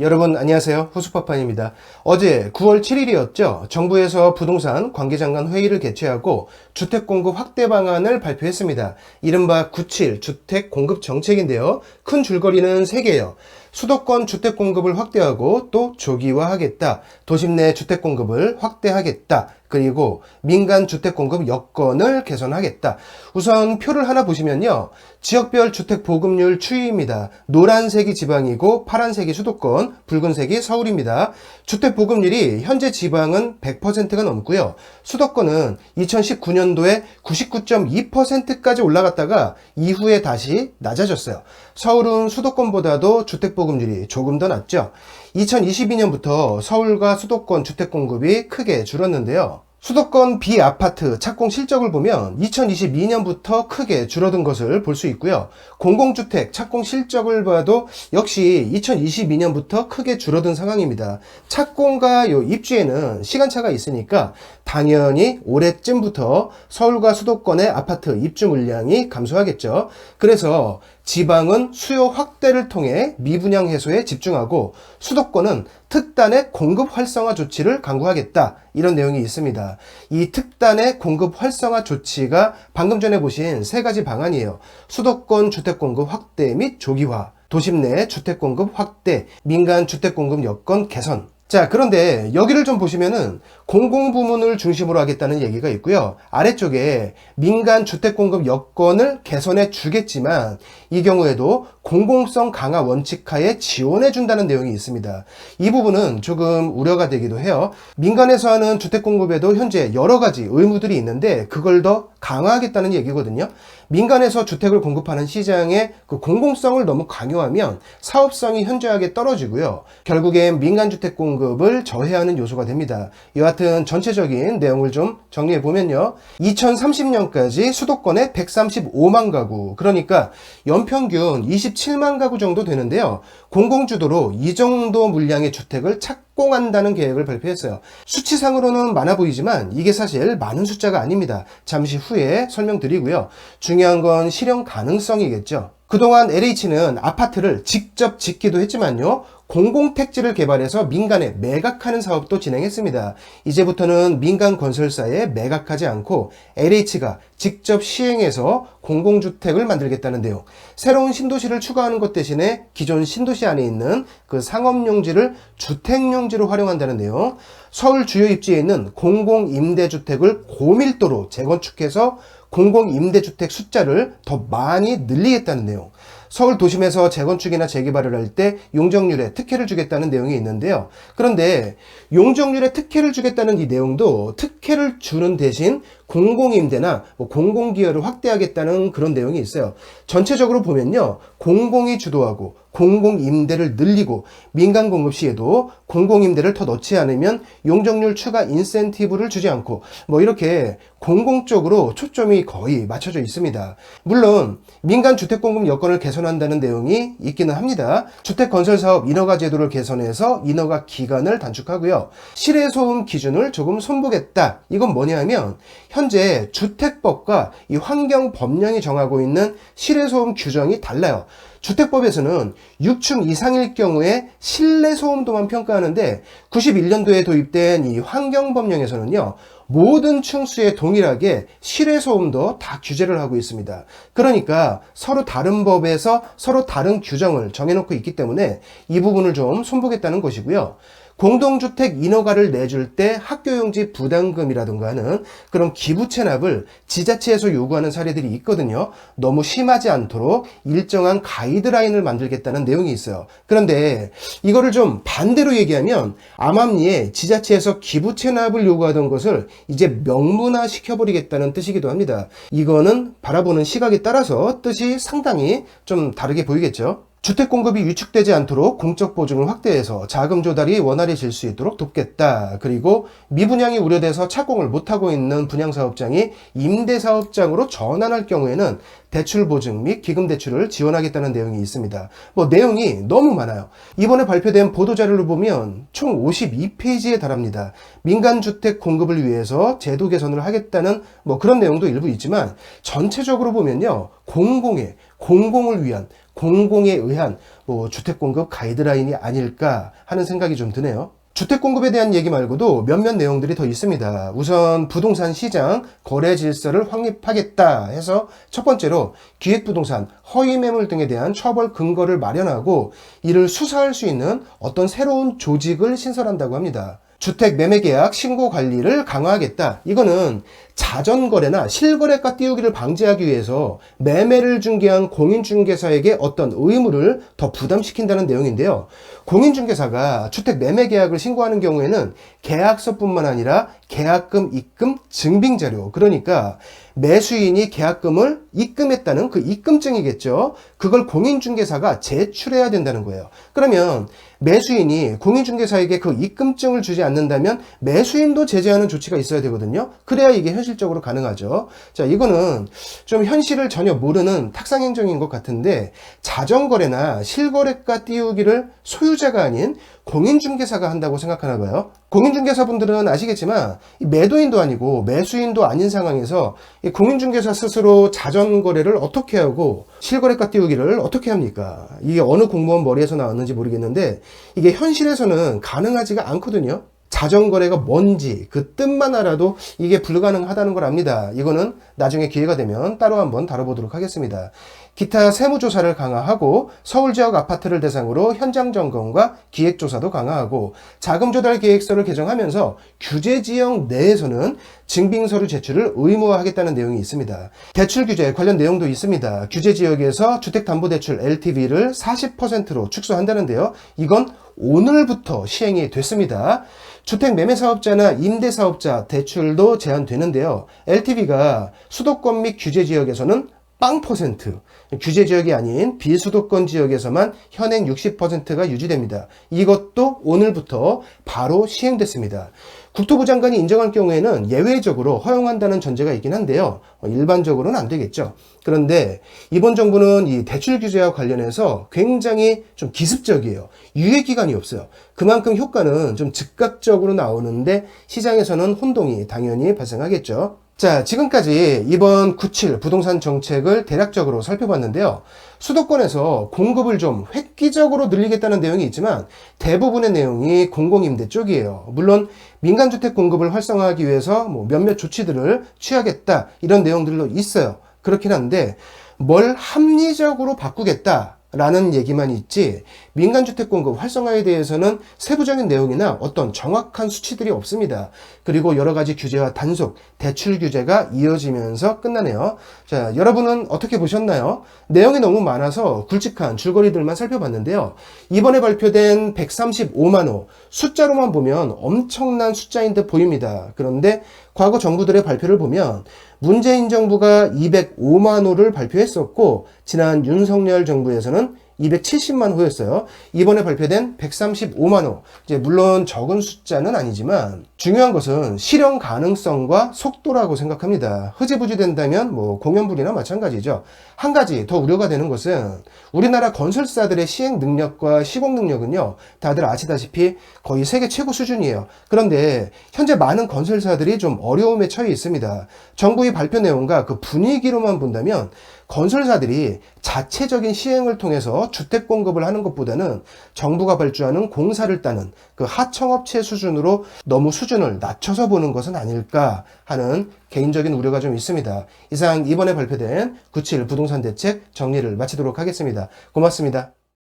여러분 안녕하세요. 호수파판입니다. 어제 9월 7일이었죠. 정부에서 부동산 관계장관 회의를 개최하고 주택 공급 확대 방안을 발표했습니다. 이른바 97 주택 공급 정책인데요. 큰 줄거리는 3개예요. 수도권 주택 공급을 확대하고 또 조기화하겠다. 도심 내 주택 공급을 확대하겠다. 그리고 민간 주택 공급 여건을 개선하겠다. 우선 표를 하나 보시면요. 지역별 주택 보급률 추이입니다. 노란색이 지방이고 파란색이 수도권, 붉은색이 서울입니다. 주택 보급률이 현재 지방은 100%가 넘고요. 수도권은 2019년도에 99.2%까지 올라갔다가 이후에 다시 낮아졌어요. 서울은 수도권보다도 주택 보급률이 조금 더 낮죠. 2022년부터 서울과 수도권 주택 공급이 크게 줄었는데요. 수도권 비아파트 착공 실적을 보면 2022년부터 크게 줄어든 것을 볼 수 있고요. 공공주택 착공 실적을 봐도 역시 2022년부터 크게 줄어든 상황입니다. 착공과 요 입주에는 시간차가 있으니까 당연히 올해쯤부터 서울과 수도권의 아파트 입주 물량이 감소하겠죠. 그래서 지방은 수요 확대를 통해 미분양 해소에 집중하고 수도권은 특단의 공급 활성화 조치를 강구하겠다. 이런 내용이 있습니다. 이 특단의 공급 활성화 조치가 방금 전에 보신 세 가지 방안이에요. 수도권 주택 공급 확대 및 조기화, 도심 내 주택 공급 확대, 민간 주택 공급 여건 개선, 자, 그런데 여기를 좀 보시면은 공공부문을 중심으로 하겠다는 얘기가 있고요. 아래쪽에 민간 주택 공급 여건을 개선해 주겠지만 이 경우에도 공공성 강화 원칙 하에 지원해 준다는 내용이 있습니다. 이 부분은 조금 우려가 되기도 해요. 민간에서 하는 주택 공급에도 현재 여러 가지 의무들이 있는데 그걸 더 강화하겠다는 얘기거든요. 민간에서 주택을 공급하는 시장의 그 공공성을 너무 강요하면 사업성이 현저하게 떨어지고요. 결국엔 민간 주택 공급을 저해하는 요소가 됩니다. 여하튼 전체적인 내용을 좀 정리해 보면요. 2030년까지 수도권에 135만 가구, 그러니까 연평균 27만 가구 정도 되는데요. 공공주도로 이 정도 물량의 주택을 착공한다는 계획을 발표했어요. 수치상으로는 많아 보이지만 이게 사실 많은 숫자가 아닙니다. 잠시 후에 설명드리고요. 중요한 건 실현 가능성이겠죠. 그동안 LH는 아파트를 직접 짓기도 했지만요. 공공택지를 개발해서 민간에 매각하는 사업도 진행했습니다. 이제부터는 민간 건설사에 매각하지 않고 LH가 직접 시행해서 공공주택을 만들겠다는 내용. 새로운 신도시를 추가하는 것 대신에 기존 신도시 안에 있는 그 상업용지를 주택용지로 활용한다는 내용. 서울 주요 입지에 있는 공공임대주택을 고밀도로 재건축해서 공공임대주택 숫자를 더 많이 늘리겠다는 내용. 서울 도심에서 재건축이나 재개발을 할 때 용적률에 특혜를 주겠다는 내용이 있는데요. 그런데 용적률에 특혜를 주겠다는 이 내용도 특혜를 주는 대신 공공임대나 뭐 공공기여를 확대하겠다는 그런 내용이 있어요. 전체적으로 보면요. 공공이 주도하고 공공임대를 늘리고 민간 공급 시에도 공공임대를 더 넣지 않으면 용적률 추가 인센티브를 주지 않고 뭐 이렇게 공공 쪽으로 초점이 거의 맞춰져 있습니다. 물론 민간 주택 공급 여건을 개선한다는 내용이 있기는 합니다. 주택 건설 사업 인허가 제도를 개선해서 인허가 기간을 단축하고요. 실외 소음 기준을 조금 손보겠다. 이건 뭐냐면 현재 주택법과 이 환경 법령이 정하고 있는 실외 소음 규정이 달라요. 주택법에서는 6층 이상일 경우에 실내 소음도만 평가하는데 91년도에 도입된 이 환경법령에서는요. 모든 층수에 동일하게 실외 소음도 다 규제를 하고 있습니다. 그러니까 서로 다른 법에서 서로 다른 규정을 정해놓고 있기 때문에 이 부분을 좀 손보겠다는 것이고요. 공동주택 인허가를 내줄 때 학교용지 부담금이라든가 하는 그런 기부 체납을 지자체에서 요구하는 사례들이 있거든요. 너무 심하지 않도록 일정한 가이드라인을 만들겠다는 내용이 있어요. 그런데 이거를 좀 반대로 얘기하면 암암리에 지자체에서 기부 체납을 요구하던 것을 이제 명문화 시켜버리겠다는 뜻이기도 합니다. 이거는 바라보는 시각에 따라서 뜻이 상당히 좀 다르게 보이겠죠. 주택 공급이 위축되지 않도록 공적 보증을 확대해서 자금 조달이 원활해질 수 있도록 돕겠다. 그리고 미분양이 우려돼서 착공을 못하고 있는 분양사업장이 임대사업장으로 전환할 경우에는 대출 보증 및 기금 대출을 지원하겠다는 내용이 있습니다. 뭐 내용이 너무 많아요. 이번에 발표된 보도 자료를 보면 총 52페이지에 달합니다. 민간 주택 공급을 위해서 제도 개선을 하겠다는 뭐 그런 내용도 일부 있지만 전체적으로 보면요. 공공의 공공을 위한 공공에 의한 뭐 주택 공급 가이드라인이 아닐까 하는 생각이 좀 드네요. 주택 공급에 대한 얘기 말고도 몇몇 내용들이 더 있습니다. 우선 부동산 시장 거래 질서를 확립하겠다 해서 첫 번째로 기획부동산 허위 매물 등에 대한 처벌 근거를 마련하고 이를 수사할 수 있는 어떤 새로운 조직을 신설한다고 합니다. 주택 매매 계약 신고 관리를 강화하겠다. 이거는 자전 거래나 실거래가 띄우기를 방지하기 위해서 매매를 중개한 공인중개사에게 어떤 의무를 더 부담시킨다는 내용인데요. 공인중개사가 주택 매매 계약을 신고하는 경우에는 계약서뿐만 아니라 계약금 입금 증빙 자료 그러니까 매수인이 계약금을 입금했다는 그 입금증이겠죠. 그걸 공인중개사가 제출해야 된다는 거예요. 그러면 매수인이 공인중개사에게 그 입금증을 주지 않는다면 매수인도 제재하는 조치가 있어야 되거든요. 그래야 이게 현실적으로 가능하죠. 자, 이거는 좀 현실을 전혀 모르는 탁상행정인 것 같은데 자전거래나 실거래가 띄우기를 소유자가 아닌 공인중개사가 한다고 생각하나 봐요. 공인중개사분들은 아시겠지만 이 매도인도 아니고 매수인도 아닌 상황에서 이 공인중개사 스스로 자전거래를 어떻게 하고 실거래가 띄우기를 어떻게 합니까? 이게 어느 공무원 머리에서 나왔는지 모르겠는데 이게 현실에서는 가능하지가 않거든요. 자전거래가 뭔지 그 뜻만 알아도 이게 불가능하다는 걸 압니다. 이거는 나중에 기회가 되면 따로 한번 다뤄보도록 하겠습니다. 기타 세무조사를 강화하고 서울 지역 아파트를 대상으로 현장 점검과 기획조사도 강화하고 자금 조달 계획서를 개정하면서 규제 지역 내에서는 증빙서류 제출을 의무화하겠다는 내용이 있습니다. 대출 규제 관련 내용도 있습니다. 규제 지역에서 주택담보대출 LTV를 40%로 축소한다는데요. 이건 오늘부터 시행이 됐습니다. 주택 매매 사업자나 임대 사업자 대출도 제한되는데요. LTV가 수도권 및 규제 지역에서는 빵 퍼센트, 규제 지역이 아닌 비수도권 지역에서만 현행 60%가 유지됩니다. 이것도 오늘부터 바로 시행됐습니다. 국토부 장관이 인정할 경우에는 예외적으로 허용한다는 전제가 있긴 한데요. 어, 일반적으로는 안 되겠죠. 그런데 이번 정부는 이 대출 규제와 관련해서 굉장히 좀 기습적이에요. 유예 기간이 없어요. 그만큼 효과는 좀 즉각적으로 나오는데 시장에서는 혼동이 당연히 발생하겠죠. 자, 지금까지 이번 97 부동산 정책을 대략적으로 살펴봤는데요. 수도권에서 공급을 좀 획기적으로 늘리겠다는 내용이 있지만 대부분의 내용이 공공임대 쪽이에요. 물론 민간주택 공급을 활성화하기 위해서 뭐 몇몇 조치들을 취하겠다 이런 내용들도 있어요. 그렇긴 한데 뭘 합리적으로 바꾸겠다 라는 얘기만 있지 민간주택 공급 활성화에 대해서는 세부적인 내용이나 어떤 정확한 수치들이 없습니다. 그리고 여러 가지 규제와 단속, 대출 규제가 이어지면서 끝나네요. 자, 여러분은 어떻게 보셨나요? 내용이 너무 많아서 굵직한 줄거리들만 살펴봤는데요. 이번에 발표된 135만 호 숫자로만 보면 엄청난 숫자인 듯 보입니다. 그런데 과거 정부들의 발표를 보면 문재인 정부가 205만 호를 발표했었고 지난 윤석열 정부에서는 270만 호였어요. 이번에 발표된 135만 호. 이제 물론 적은 숫자는 아니지만 중요한 것은 실현 가능성과 속도라고 생각합니다. 흐지부지 된다면 뭐 공연불이나 마찬가지죠. 한 가지 더 우려가 되는 것은 우리나라 건설사들의 시행 능력과 시공 능력은요. 다들 아시다시피 거의 세계 최고 수준이에요. 그런데 현재 많은 건설사들이 좀 어려움에 처해 있습니다. 정부의 발표 내용과 그 분위기로만 본다면 건설사들이 자체적인 시행을 통해서 주택 공급을 하는 것보다는 정부가 발주하는 공사를 따는 그 하청업체 수준으로 너무 수준을 낮춰서 보는 것은 아닐까 하는 개인적인 우려가 좀 있습니다. 이상 이번에 발표된 97 부동산 대책 정리를 마치도록 하겠습니다. 고맙습니다.